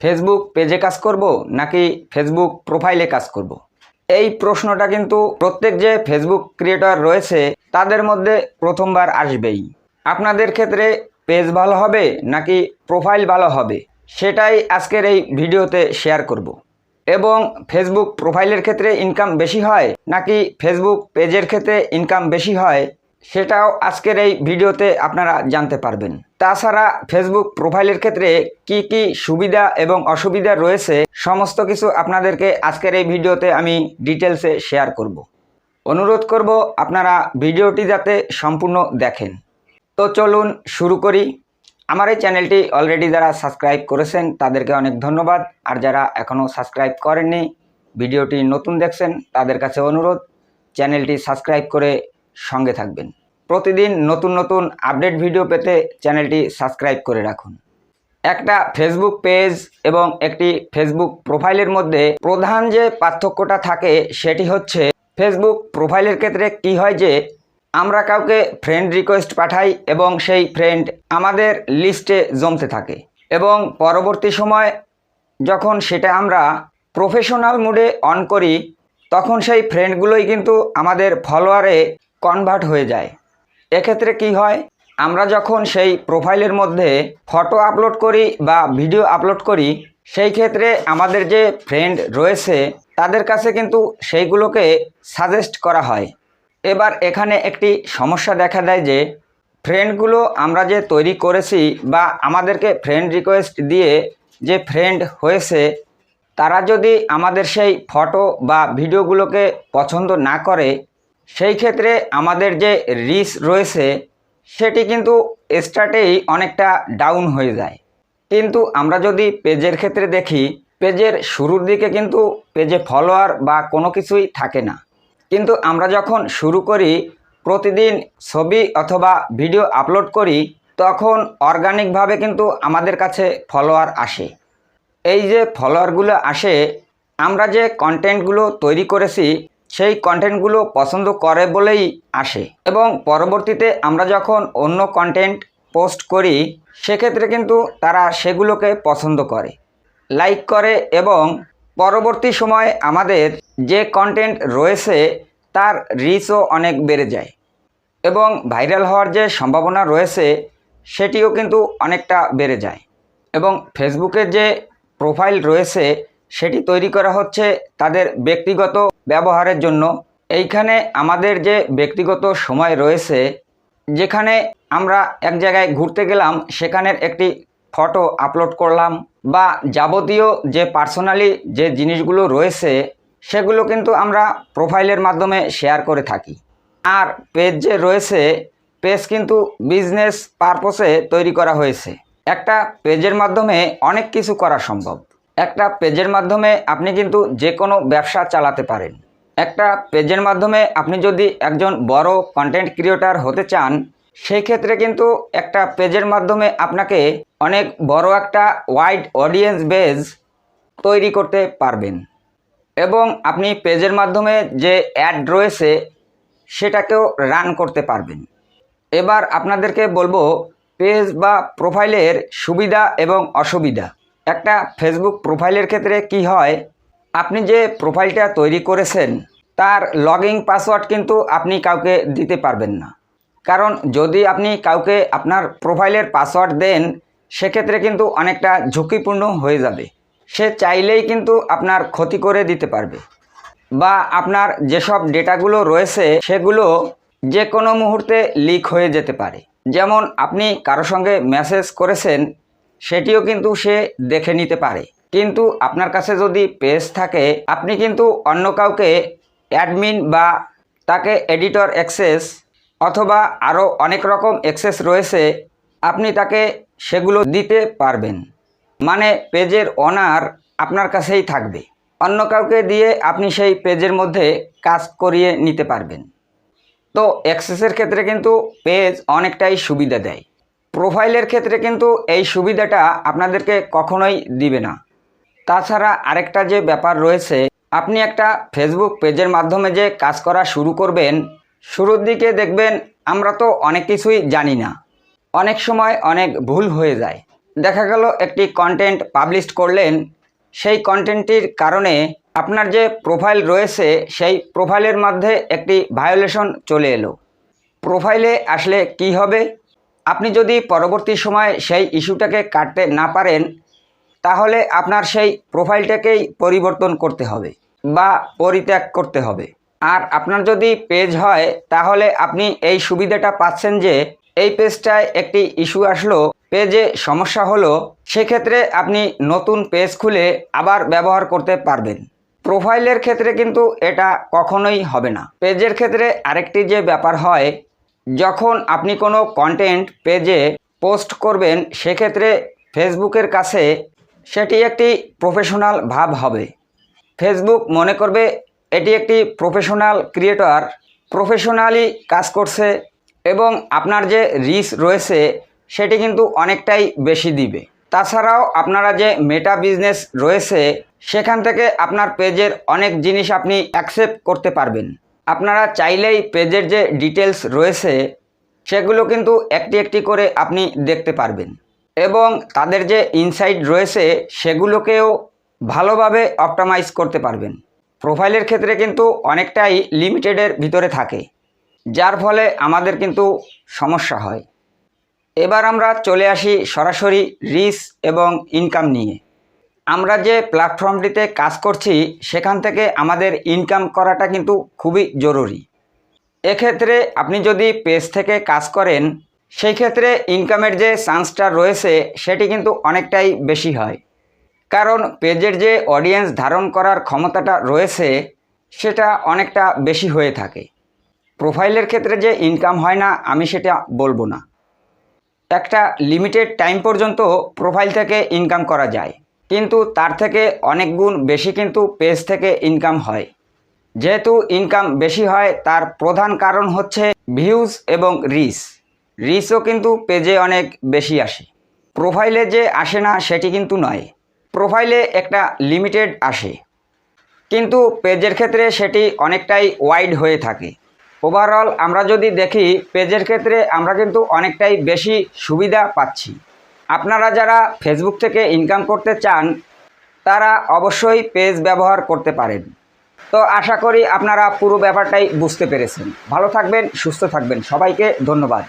Facebook পেজে কাজ করব নাকি ফেসবুক প্রোফাইলে কাজ করব। এই প্রশ্নটা কিন্তু প্রত্যেক যে ফেসবুক ক্রিয়েটর রয়েছে, তাদের মধ্যে প্রথমবার আসবেই আপনাদের ক্ষেত্রে পেজ ভালো হবে নাকি প্রোফাইল ভালো হবে, সেটাই আজকের এই ভিডিওতে শেয়ার করব। এবং ফেসবুক প্রোফাইলের ক্ষেত্রে ইনকাম বেশি হয় নাকি ফেসবুক পেজের ক্ষেত্রে ইনকাম বেশি হয় সেটাও আজকের এই ভিডিওতে আপনারা জানতে পারবেন। তাছাড়া ফেসবুক প্রোফাইলের ক্ষেত্রে কি কি সুবিধা এবং অসুবিধা রয়েছে, সমস্ত কিছু আপনাদেরকে আজকের এই ভিডিওতে আমি ডিটেলসে শেয়ার করব। অনুরোধ করব আপনারা ভিডিওটি যাতে সম্পূর্ণ দেখেন। তো চলুন শুরু করি। আমার এই চ্যানেলটি অলরেডি যারা সাবস্ক্রাইব করেছেন, তাদেরকে অনেক ধন্যবাদ। আর যারা এখনও সাবস্ক্রাইব করেননি, ভিডিওটি নতুন দেখছেন, তাদের কাছে অনুরোধ, চ্যানেলটি সাবস্ক্রাইব করে সঙ্গে থাকবেন। প্রতিদিন নতুন নতুন আপডেট ভিডিও পেতে চ্যানেলটি সাবস্ক্রাইব করে রাখুন। একটা ফেসবুক পেজ এবং একটি ফেসবুক প্রোফাইলের মধ্যে প্রধান যে পার্থক্যটা থাকে সেটি হচ্ছে, ফেসবুক প্রোফাইলের ক্ষেত্রে কি হয় যে, আমরা কাউকে ফ্রেন্ড রিকোয়েস্ট পাঠাই এবং সেই ফ্রেন্ড আমাদের লিস্টে জমতে থাকে এবং পরবর্তী সময় যখন সেটা আমরা প্রফেশনাল মুডে অন করি, তখন সেই ফ্রেন্ডগুলোই কিন্তু আমাদের ফলোয়ারে কনভার্ট হয়ে যায়। এক্ষেত্রে কি হয়? আমরা যখন সেই প্রোফাইলের মধ্যে ফটো আপলোড করি বা ভিডিও আপলোড করি, সেই ক্ষেত্রে আমাদের যে ফ্রেন্ড রয়েছে, তাদের কাছে কিন্তু সেইগুলোকে সাজেস্ট করা হয়। এবার এখানে একটি সমস্যা দেখা দেয় যে ফ্রেন্ডগুলো আমরা যে তৈরি করেছি বা আমাদেরকে ফ্রেন্ড রিকোয়েস্ট দিয়ে যে ফ্রেন্ড হয়েছে, তারা যদি আমাদের সেই ফটো বা ভিডিওগুলোকে পছন্দ না করে সেই ক্ষেত্রে আমাদের যে রিস রয়েছে, সেটি কিন্তু স্টার্টেই অনেকটা ডাউন হয়ে যায়। কিন্তু আমরা যদি পেজের ক্ষেত্রে দেখি পেজের শুরুর দিকে কিন্তু পেজে ফলোয়ার বা কোনো কিছুই থাকে না। কিন্তু আমরা যখন শুরু করি, প্রতিদিন ছবি অথবা ভিডিও আপলোড করি, তখন অর্গানিকভাবে কিন্তু আমাদের কাছে ফলোয়ার আসে। এই যে ফলোয়ারগুলো আসে, আমরা যে কন্টেন্টগুলো তৈরি করেছি সেই কন্টেন্টগুলো পছন্দ করে বলেই আসে। এবং পরবর্তীতে আমরা যখন অন্য কন্টেন্ট পোস্ট করি, সেক্ষেত্রে কিন্তু তারা সেগুলোকে পছন্দ করে লাইক করে এবং পরবর্তী সময় আমাদের যে কন্টেন্ট রয়েছে তার রিচও অনেক বেড়ে যায় এবং ভাইরাল হওয়ার যে সম্ভাবনা রয়েছে, সেটিও কিন্তু অনেকটা বেড়ে যায় এবং ফেসবুকের যে প্রোফাইল রয়েছে সেটি তৈরি করা হচ্ছে তাদের ব্যক্তিগত ব্যবহারের জন্য। এইখানে আমাদের যে ব্যক্তিগত সময় রয়েছে, যেখানে আমরা এক জায়গায় ঘুরতে গেলাম, সেখানের একটি ফটো আপলোড করলাম বা যাবতীয় যে পার্সোনালি যে জিনিসগুলো রয়েছে, সেগুলো কিন্তু আমরা প্রোফাইলের মাধ্যমে শেয়ার করে থাকি। আর পেজ যে রয়েছে, পেজ কিন্তু বিজনেস পারপসে তৈরি করা হয়েছে। একটা পেজের মাধ্যমে অনেক কিছু করা সম্ভব। একটা পেজের মাধ্যমে আপনি কিন্তু যে কোনো ব্যবসা চালাতে পারেন। একটা পেজের মাধ্যমে আপনি যদি একজন বড় কন্টেন্ট ক্রিয়েটার হতে চান সেই ক্ষেত্রে কিন্তু একটা পেজের মাধ্যমে আপনাকে অনেক বড় একটা ওয়াইড অডিয়েন্স বেজ তৈরি করতে পারবেন। এবং আপনি পেজের মাধ্যমে যে অ্যাড রয়েছে, সেটাকেও রান করতে পারবেন। এবার আপনাদেরকে বলব পেজ বা প্রোফাইলের সুবিধা এবং অসুবিধা। একটা ফেসবুক প্রোফাইলের ক্ষেত্রে কি হয়? আপনি যে প্রোফাইলটা তৈরি করেছেন, তার লগইং পাসওয়ার্ড কিন্তু আপনি কাউকে দিতে পারবেন না। কারণ যদি আপনি কাউকে আপনার প্রোফাইলের পাসওয়ার্ড দেন, সেক্ষেত্রে কিন্তু অনেকটা ঝুঁকিপূর্ণ হয়ে যাবে। সে চাইলেই কিন্তু আপনার ক্ষতি করে দিতে পারবে। বা আপনার যেসব ডেটাগুলো রয়েছে, সেগুলো যে কোনো মুহূর্তে লিক হয়ে যেতে পারে। যেমন আপনি কারও সঙ্গে মেসেজ করেছেন সেটিও কিন্তু সে দেখে নিতে পারে। কিন্তু আপনার কাছে যদি পেজ থাকে, আপনি কিন্তু অন্য কাউকে অ্যাডমিন বা তাকে এডিটর অ্যাক্সেস অথবা আরও অনেক রকম অ্যাক্সেস রয়েছে, আপনি তাকে সেগুলো দিতে পারবেন। মানে পেজের অনার আপনার কাছেই থাকবে। অন্য কাউকে দিয়ে আপনি সেই পেজের মধ্যে কাজ করিয়ে নিতে পারবেন। তো অ্যাক্সেসের ক্ষেত্রে কিন্তু পেজ অনেকটাই সুবিধা দেয়। প্রোফাইলের ক্ষেত্রে কিন্তু এই সুবিধাটা আপনাদেরকে কখনোই দিবে না। তাছাড়া আরেকটা যে ব্যাপার রয়েছে, আপনি একটা ফেসবুক পেজের মাধ্যমে যে কাজ করা শুরু করবেন, শুরুর দিকে দেখবেন আমরা তো অনেক কিছুই জানি না। অনেক সময় অনেক ভুল হয়ে যায়। দেখা গেল একটি কন্টেন্ট পাবলিশ করলেন, সেই কন্টেন্টটির কারণে আপনার যে প্রোফাইল রয়েছে, সেই প্রোফাইলের মধ্যে একটি ভায়োলেশন চলে এলো। প্রোফাইলে আসলে কি হবে? আপনি যদি পরবর্তী সময় সেই ইস্যুটাকে কাটতে না পারেন, তাহলে আপনার সেই প্রোফাইলটাকেই পরিবর্তন করতে হবে বা পরিত্যাগ করতে হবে। আর আপনার যদি পেজ হয়, তাহলে আপনি এই সুবিধাটা পাচ্ছেন যে এই পেজটায় একটি ইস্যু আসলো, পেজে সমস্যা হলো, সেক্ষেত্রে আপনি নতুন পেজ খুলে আবার ব্যবহার করতে পারবেন। প্রোফাইলের ক্ষেত্রে কিন্তু এটা কখনোই হবে না। পেজের ক্ষেত্রে আরেকটি যে ব্যাপার হয় যখন আপনি কোনো কন্টেন্ট পেজে পোস্ট করবেন, সেক্ষেত্রে ফেসবুকের কাছে সেটি একটি প্রফেশনাল ভাব হবে। ফেসবুক মনে করবে এটি একটি প্রফেশনাল ক্রিয়েটর প্রফেশনালি কাজ করছে এবং আপনার যে রিচ রয়েছে, সেটি কিন্তু অনেকটাই বেশি দিবে। তাছাড়াও আপনারা যে মেটা বিজনেস রয়েছে, সেখান থেকে আপনার পেজের অনেক জিনিস আপনি অ্যাকসেপ্ট করতে পারবেন। আপনারা চাইলেই পেজের যে ডিটেলস রয়েছে, সেগুলো কিন্তু একটি একটি করে আপনি দেখতে পারবেন। এবং তাদের যে ইনসাইট রয়েছে, সেগুলোকেও ভালোভাবে অপটামাইজ করতে পারবেন। প্রোফাইলের ক্ষেত্রে কিন্তু অনেকটাই লিমিটেডের ভিতরে থাকে, যার ফলে আমাদের কিন্তু সমস্যা হয়। এবার আমরা চলে আসি সরাসরি রিস এবং ইনকাম নিয়ে। আমরা যে প্ল্যাটফর্মটিতে কাজ করছি, সেখান থেকে আমাদের ইনকাম করাটা কিন্তু খুবই জরুরি। এক্ষেত্রে আপনি যদি পেজ থেকে কাজ করেন সেই ক্ষেত্রে ইনকামের যে চান্সটা রয়েছে, সেটি কিন্তু অনেকটাই বেশি হয়। কারণ পেজের যে অডিয়েন্স ধারণ করার ক্ষমতাটা রয়েছে, সেটা অনেকটা বেশি হয়ে থাকে। প্রোফাইলের ক্ষেত্রে যে ইনকাম হয় না, আমি সেটা বলব না। একটা লিমিটেড টাইম পর্যন্ত প্রোফাইল থেকে ইনকাম করা যায়। কিন্তু তার থেকে অনেক গুণ বেশি কিন্তু পেজ থেকে ইনকাম হয়। যেহেতু ইনকাম বেশি হয়, তার প্রধান কারণ হচ্ছে ভিউজ এবং রিস রিসও কিন্তু পেজে অনেক বেশি আসে। প্রোফাইলে যে আসে না, সেটি কিন্তু নয়। প্রোফাইলে একটা লিমিটেড আসে। কিন্তু পেজের ক্ষেত্রে সেটি অনেকটাই ওয়াইড হয়ে থাকে। ওভারঅল আমরা যদি দেখি পেজের ক্ষেত্রে আমরা কিন্তু অনেকটাই বেশি সুবিধা পাচ্ছি। আপনারা যারা ফেসবুক থেকে ইনকাম করতে চান, তারা অবশ্যই পেজ ব্যবহার করতে পারেন। তো আশা করি আপনারা পুরো ব্যাপারটাই বুঝতে পেরেছেন। ভালো থাকবেন, সুস্থ থাকবেন। সবাইকে ধন্যবাদ।